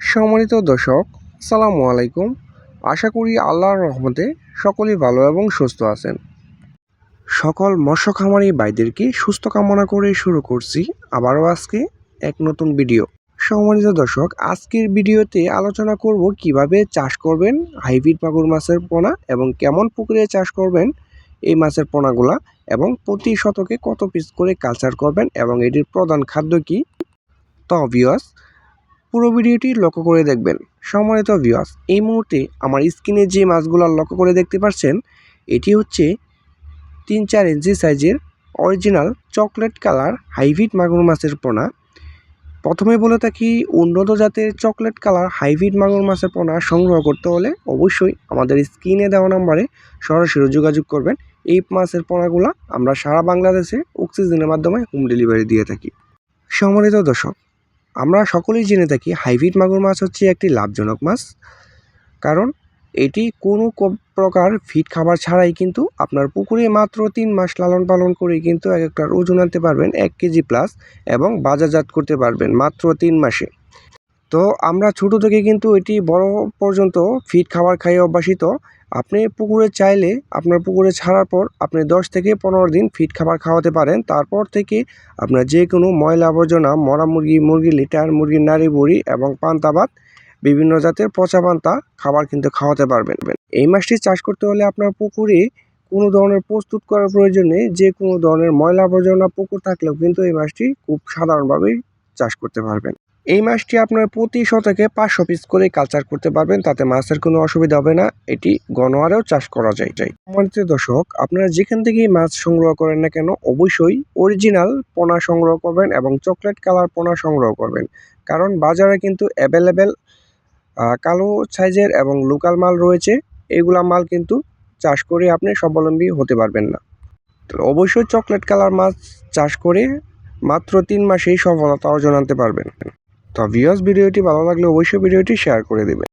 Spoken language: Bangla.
সম্মানিত দর্শক, আসসালামু আলাইকুম। আশা করি আল্লাহর রহমতে সকলেই ভালো এবং সুস্থ আছেন। সকল মৎস্য খামারি ভাইদেরকে সুস্থ কামনা করে শুরু করছি আবারও আজকে এক নতুন ভিডিও। সম্মানিত দর্শক, আজকের ভিডিওতে আলোচনা করব কীভাবে চাষ করবেন, হাইব্রিড মাগুর মাছের পোনা এবং কেমন পুকুরে চাষ করবেন এই মাছের পোনাগুলা এবং প্রতি শতকে কত পিস করে কালচার করবেন এবং এটির প্রধান খাদ্য কি? তো পুরো ভিডিওটি লক্ষ্য করে দেখবেন। সম্মানিত ভিউয়ার্স এই মুহূর্তে আমার স্ক্রিনে যে মাছগুলো লক্ষ্য করে দেখতে পাচ্ছেন এটি হচ্ছে তিন চার ইঞ্চি সাইজের অরিজিনাল চকলেট কালার হাইব্রিড মাগুর মাছের পোনা। প্রথমে বলে থাকি, উন্নত জাতের চকলেট কালার হাইব্রিড মাগুর মাছের পোনা সংগ্রহ করতে হলে অবশ্যই আমাদের স্ক্রিনে দেওয়া নাম্বারে সরাসরি যোগাযোগ করবেন। এই মাছের পোনাগুলো আমরা সারা বাংলাদেশে অক্সিজেনের মাধ্যমে হোম ডেলিভারি দিয়ে থাকি। সম্মানিত দর্শক আমরা সকলেই জেনে থাকি হাইব্রিড মাগুর মাছ হচ্ছে একটি লাভজনক মাছ। কারণ এটি কোনো প্রকার ফিড খাবার ছাড়াই কিন্তু আপনার পুকুরে মাত্র তিন মাস লালন পালন করে কিন্তু এক একটার ওজন আনতে পারবেন এক কেজি প্লাস এবং বাজারজাত করতে পারবেন মাত্র তিন মাসে। তো আমরা ছোট থেকে কিন্তু এটি বড় পর্যন্ত ফিড খাবার খাইয়ে অভ্যাসিত আপনি পুকুরে চাইলে, আপনার পুকুরে ছাড়ার পর আপনি দশ থেকে পনেরো দিন ফিড খাবার খাওয়াতে পারেন। তারপর থেকে আপনার যে কোনো ময়লা আবর্জনা, মরা মুরগি মুরগি লিটার মুরগির নাড়ি বুড়ি এবং পান্তা বিভিন্ন জাতের পচা পান্তা খাবার কিন্তু খাওয়াতে পারবেন। এই মাছটি চাষ করতে হলে আপনার পুকুরে কোনো ধরনের প্রস্তুত করার প্রয়োজন যে কোনো ধরনের ময়লা আবর্জনা পুকুর থাকলেও কিন্তু এই মাছটি খুব সাধারণভাবেই চাষ করতে পারবেন। এই মাছটি আপনার প্রতি শতকে পাঁচশো পিস করে কালচার করতে পারবেন, তাতে মাছের কোনো অসুবিধা হবে না। এটি গনোয়ারেও চাষ করা যায় যাই সম্মানিত দর্শক, আপনারা যেখান থেকেই মাছ সংগ্রহ করেন না কেন, অবশ্যই অরিজিনাল পোনা সংগ্রহ করবেন এবং চকলেট কালার পোনা সংগ্রহ করবেন। কারণ বাজারে কিন্তু অ্যাভেলেবেল কালো সাইজের এবং লোকাল মাল রয়েছে। এগুলা মাল কিন্তু চাষ করে আপনি স্বাবলম্বী হতে পারবেন না। অবশ্যই চকলেট কালার মাছ চাষ করে মাত্র তিন মাসেই সফলতা অর্জন আনতে পারবেন। তো ভিউয়ার্স ভিডিওটি ভালো লাগলে অবশ্যই ভিডিওটি শেয়ার করে দেবেন।